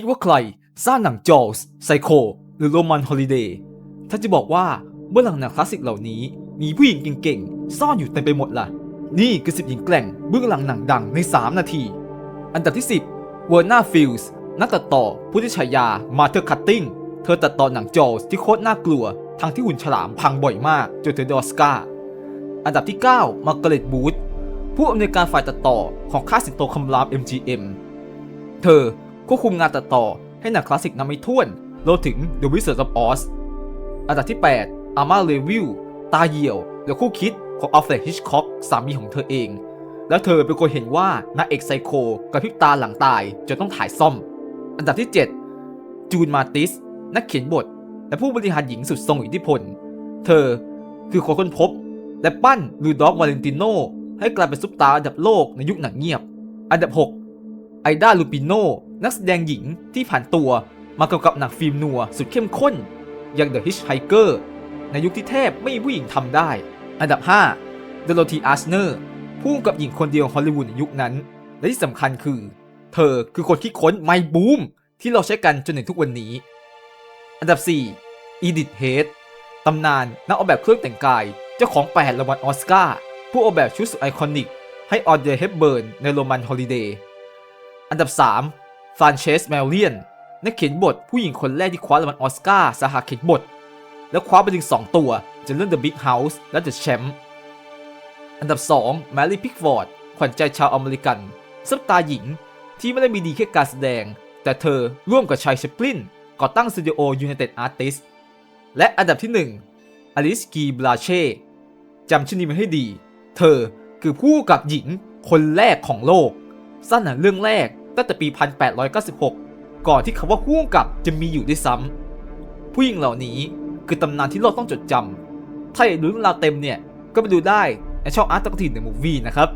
คิดว่าใครสร้างหนังจอสไซโคหรือโรมันฮอลิเดย์ถ้าจะบอกว่าเบื้องหลังหนังคลาสสิกเหล่านี้มีผู้หญิงเก่งๆ ซ่อนอยู่เต็มไปหมดล่ะ นี่คือสิบหญิงแกร่งเบื้องหลังหนังดังใน 3 นาที อันดับที่ 10เวอร์นาฟิลส์นักตัดต่อผู้ที่ฉายามาเธอคัตติ้งเธอตัดต่อหนังจอสที่โคตรน่ากลัว ทั้งที่หุ่นฉลามพังบ่อยมากจนเธอดออสการ์อันดับที่ 9 มาร์กาเร็ตบูธผู้อำนวยการฝ่ายตัดต่อของค่ายสิงโตคำราม MGM เธอ ควบคุมงานตัดต่อให้หนังคลาสสิกนำไม่ถ้วนรวมถึง The Wizard of Oz อันดับที่ 8 อามาเลวิลตาเหี่ยวและคู่คิดของอัลเฟรดฮิชคอกสามีของเธอเอง และเธอเป็นคนเห็นว่านางเอกไซโคกระพริบตาหลังตายจนต้องถ่ายซ่อม อันดับที่ 7 จูนมาติส นักเขียนบท และผู้บริหารหญิงสุดทรงอิทธิพล เธอคือคนค้นพบ และปั้นลูดอกวาเลนติโนให้กลายเป็นซุปตาร์อันดับโลกในยุคหนังเงียบ อันดับ 6 ไอดาลูปิโน นักแสดงหญิงที่ผ่านตัวมากำกับหนังฟิล์มนัวสุดเข้มข้น อย่าง The Hitchhiker ในยุคที่แทบไม่มีผู้หญิงทำได้ อันดับ5 d o r o t h y Asner ผู้กับหญิงคนเดียวฮอลลีวูดในยุคนั้น และที่สำคัญคือ เธอคือคนคิดค้นไมบูมที่เราใช้กันจนถึงทุกวันนี้ อันดับ4 Edith Head ตำนานนักออกแบบเครื่องแต่งกาย เจ้าของ8รางวัลออสการ์ผู้ออกแบบชุดสุดไอคอนิก ให้ออเดย์เฮปเบิร์นในโรมันฮอลิเดย์อันดับ 3 ฟรานเชสแมลเลียน นักเขียนบทผู้หญิงคนแรกที่คว้ารางวัลออสการ์สาขาเขียนบท และคว้าไปถึง 2 ตัวจากเรื่อง The Big House และ The Champ อันดับ2แมรี่พิกฟอร์ดขวัญใจชาวอเมริกันซุปตาหญิงที่ไม่ได้มีดีแค่การแสดง แต่เธอร่วมกับชายเชปลินก่อตั้งสตูดิโอ United Artists และอันดับที่ 1 อลิสกีบลาเช่จำชื่อนี้ไว้ให้ดี เธอคือผู้กำกับหญิงคนแรกของโลก สร้างหนังเรื่องแรก ตั้งแต่ปี 1896 ก่อนที่คำว่าผู้กำกับจะมีอยู่ด้วยซ้ำผู้หญิงเหล่านี้คือตำนานที่โลกต้องจดจำถ้าอยากดูเรื่องราวเต็มเนี่ย ก็ไปดูได้ในช่องอาร์ตตะกทีนเดอะมูฟวี่นะครับ